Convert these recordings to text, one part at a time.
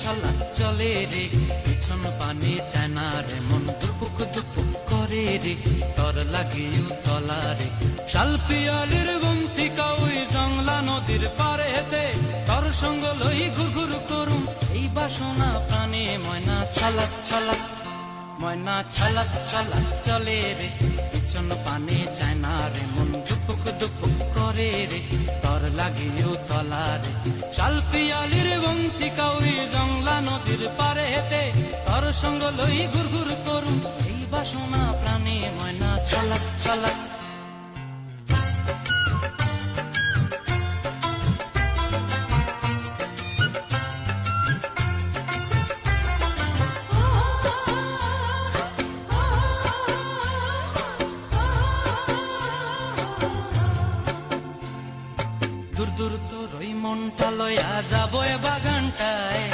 ছলাক চলে রে, পিছন পানে চায় না রে, মন দুপুক দুপুক করে রে, তর লাগিও তলা রে। শাল পিয়ালির বন্তিকা ওই জংলা নদীর পারে হেতে তর সঙ্গ লই ঘুর করুম, এই বাসনা প্রাণে ময়না ছলাক ছলাক ময়না চলে রে, পিছন পানে চায় না রে, মন দুপুক দুপুক করে রে, তর লাগিও তলা রে। শাল পিয়ালির জংলা নদীর পারে হেতে তর সঙ্গ লই ঘুর ঘুর করুম এই বাসনা প্রাণে ময়না ছলাক ছলাক। দূর দূর তোর ওই মনটা লয়া যাব বাগানটায়।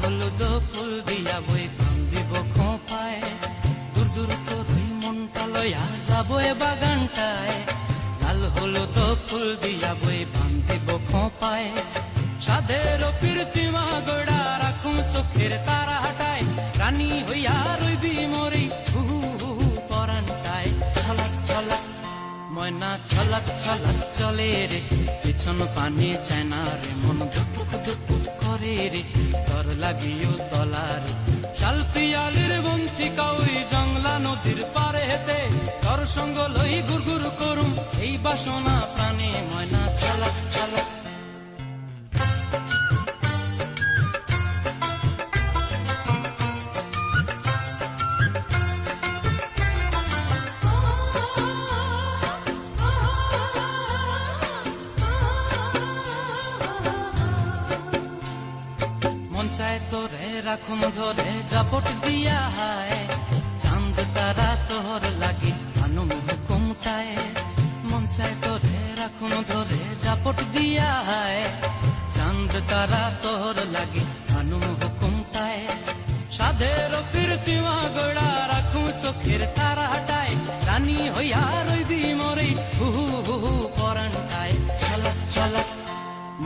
হলুদ ফুল দিয়া বই ফান দিব খোঁপায়। দূর দূর তোর ওই মনটা লয়া যাব এ বাগানটায়। লাল হলুদ ফুল দিয়া বই ফান দিব খোঁপায়। সাধের প্রীতিমা গোড়া রাখুন চোখের তারা হাটায় রানী হইয়া রইবি মরি হু হু পরানটায়। ছলাক ছলাক, ময়না ছলাক ছলাক চলে রে। পিছন পানি চায় না রে, মন দুপুক দুপুক করে রে। লাগিও তলার। শালপিয়ালির শাল পিয়ালির বন্তি কাউই জংলা নদীর পারে হেতে তর সঙ্গ লই ঘুর করুম, এই বাসনা প্রাণে ময়না চালা ছলাক মন চায় তোরে, রাখুন ধরে, জাপট দিয়া হায়। চাঁদ, তারা তোর লাগি আনুম হুকুমটায় মন চায় তোরে, রাখুন ধরে, জাপট দিয়া হায়। চাঁদ, তারা তোর লাগি আনুম হুকুমটায় সাধের কীর্তিমা গোড়া রাখুন চোখের তারা হাটায় রানী হইয়া রইবি মরে, হু হু হু পরানটায়। ছলক ছলক